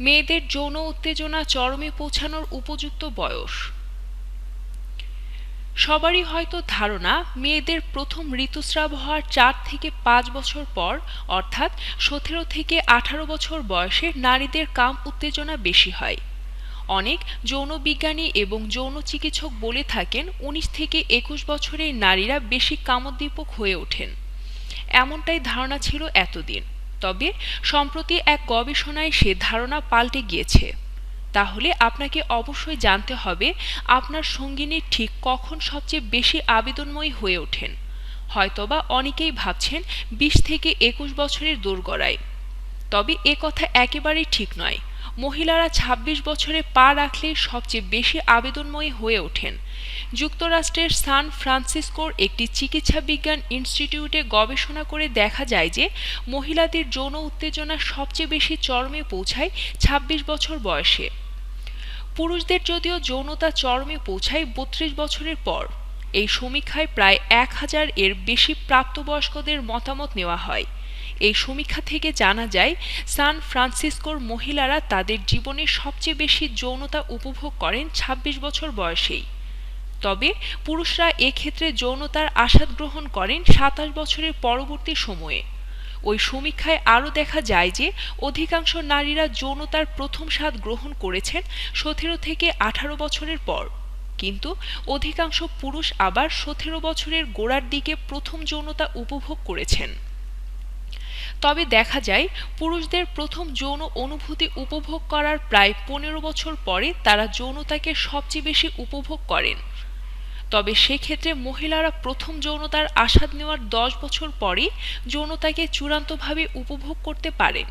মেয়েদের যৌন উত্তেজনা চরমে পৌঁছানোর উপযুক্ত বয়স। সবারই হয়তো ধারণা, মেয়েদের প্রথম ঋতুস্রাব হওয়ার চার থেকে পাঁচ বছর পর, অর্থাৎ সতেরো থেকে আঠারো বছর বয়সে নারীদের কাম উত্তেজনা বেশি হয়। অনেক যৌন বিজ্ঞানী এবং যৌন চিকিৎসক বলে থাকেন, উনিশ থেকে একুশ বছরের নারীরা বেশি কামোদ্দীপক হয়ে ওঠেন। এমনটাই ধারণা ছিল এতদিন। তবে সম্প্রতি এক গবেষণায় সে ধারণা পাল্টে গিয়েছে। তাহলে আপনাকে অবশ্যই জানতে হবে, আপনার সঙ্গিনী ঠিক কখন সবচেয়ে বেশি আবেদনময়ী হয়ে ওঠেন। হয়তোবা অনেকেই ভাবছেন বিশ থেকে একুশ বছরের দোরগড়ায়। তবে এ কথা একেবারেই ঠিক নয়। মহিলারা ২৬ বছরে পা রাখলে সবচেয়ে বেশি আবেদনময়ী হয়ে ওঠেন। যুক্তরাষ্ট্রের সান ফ্রান্সিসকোর একটি চিকিৎসা বিজ্ঞান ইনস্টিটিউটে গবেষণা করে দেখা যায় যে, মহিলাদের যৌন উত্তেজনা সবচেয়ে বেশি চরমে পৌঁছায় ২৬ বছর বয়সে। পুরুষদের যদিও যৌনতা চরমে পৌঁছায় বত্রিশ বছরের পর। এই সমীক্ষায় প্রায় এক হাজার এর বেশি প্রাপ্তবয়স্কদের মতামত নেওয়া হয়। এই সমীক্ষা থেকে জানা যায়, সান ফ্রান্সিসকোর মহিলারা তাদের জীবনে সবচেয়ে বেশি যৌনতা উপভোগ করেন ২৬ বছর বয়সেই। তবে পুরুষরা এক্ষেত্রে যৌনতার আস্বাদ গ্রহণ করেন সাতাশ বছরের পরবর্তী সময়ে। ওই সমীক্ষায় আরও দেখা যায় যে, অধিকাংশ নারীরা যৌনতার প্রথম স্বাদ গ্রহণ করেছেন সতেরো থেকে আঠারো বছরের পর। কিন্তু অধিকাংশ পুরুষ আবার সতেরো বছরের গোড়ার দিকে প্রথম যৌনতা উপভোগ করেছেন। তবে দেখা যায়, পুরুষদের প্রথম যৌন অনুভূতি উপভোগ করার প্রায় পনেরো বছর পরে তারা যৌনতাকে সবচেয়ে বেশি উপভোগ করেন। তবে সেক্ষেত্রে মহিলারা প্রথম যৌনতার আস্বাদ নেওয়ার দশ বছর পরে যৌনতাকে চূড়ান্তভাবে উপভোগ করতে পারেন।